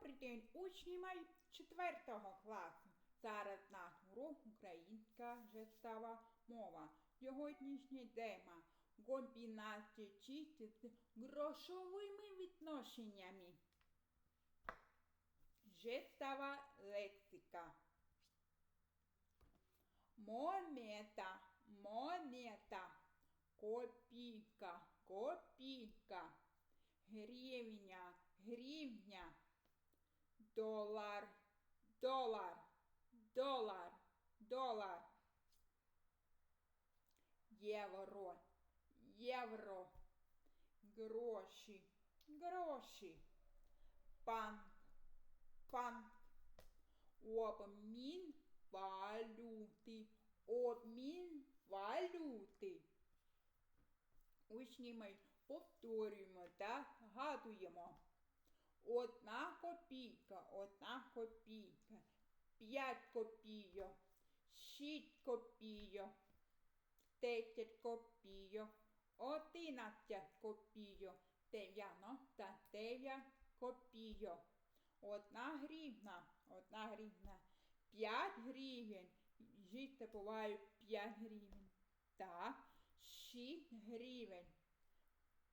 Добрий день, учні мої четвертого класу. Зараз наш урок українська жестова мова. Сьогоднішня тема комбінація чисел з грошовими відношеннями. Жестова лексика. Монета, монета, копійка, копійка, гривня, гривня, долар, долар, долар, долар, євро, євро, гроші, гроші, пан, пан, обмін валюти, обмін валюти. Учні ми повторюємо та гадуємо. Одна копійка, одна копійка, п'ять копійок, шість копійок, десять копійок, одинадцять копійок, дев'яносто дев'ять копійок. Одна гривна, одна гривна, п'ять гривень. Жити буває п'ять гривень. Так, шість гривень.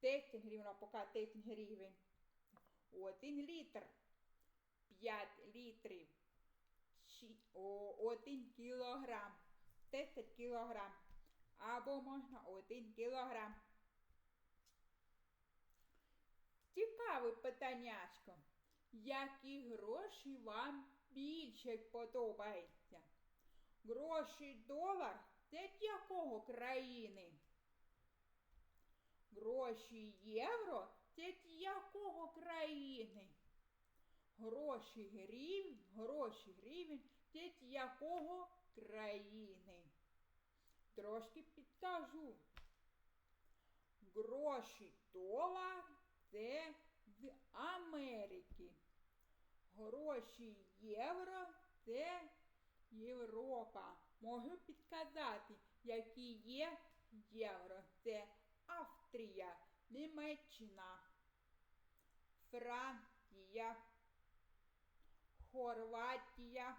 10 гривень, а поки 10 гривень. Один літр. 5 літрів. Ші- о, Один кілограм. 10 кілограм. Або можна 1 кілограм. Цікаве питаннячко. Які гроші вам більше подобаються? Гроші долар це якого країни? Гроші євро це з якого країни? Гроші гривень, гроші гривень це якого країни? Трошки підкажу. Гроші долар це з Америки. Гроші євро це Європа. Можу підказати, які є євро. Це Австрія, Німеччина, Франція, Хорватія,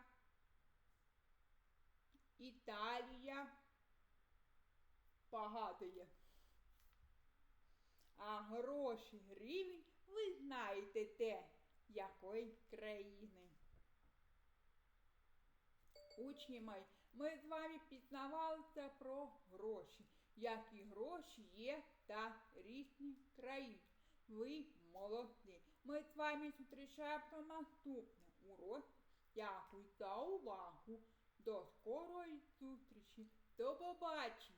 Італія. Багато є. А гроші гривень ви знаєте де, якої країни. Учні мої, ми з вами пізнавалися про гроші, які гроші є та різні країни. Ви молодці. Ми з вами зустрічаємо на наступний урок. Дякую за увагу. До скорої зустрічі. До побачення!